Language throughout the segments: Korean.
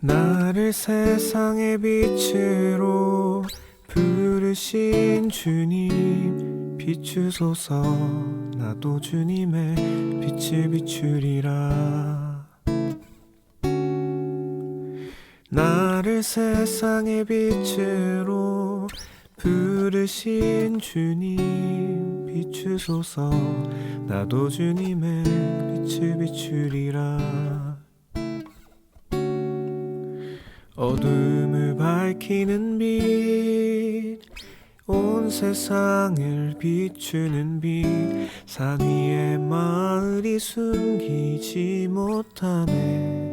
나를 세상의 빛으로 부르신 주님 비추소서 나도 주님의 빛을 비추리라. 나를 세상의 빛으로 부르신 주님 비추소서 나도 주님의 빛을 비추리라 어둠을 밝히는 빛, 온 세상을 비추는 빛, 산 위에 마을이 숨기지 못하네.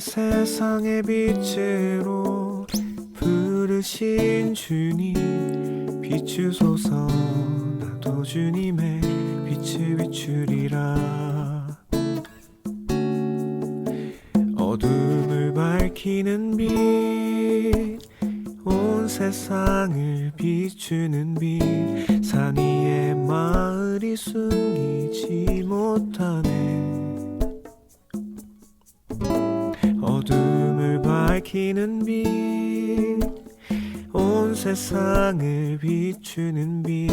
세상의 빛으로 부르신 주님 비추소서 나도 주님의 빛을 비추리라. 어둠을 밝히는 빛 온 세상을 비추는 빛산 위에 마을이 숨기지 못하네 밝히는 빛, 온 세상을 비추는 빛,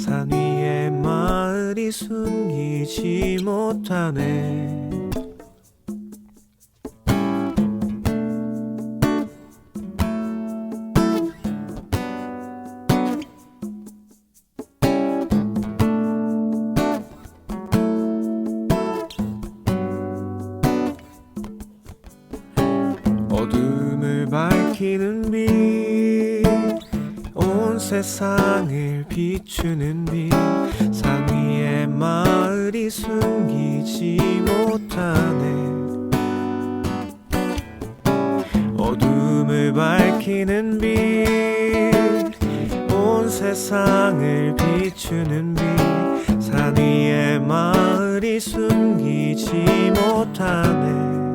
산 위에 마을이 숨기지 못하네. 밝히는 빛, 온 세상을 비추는 빛, 산 위에 마을이 숨기지 못하네. 어둠을 밝히는 빛, 온 세상을 비추는 빛, 산 위에 마을이 숨기지 못하네.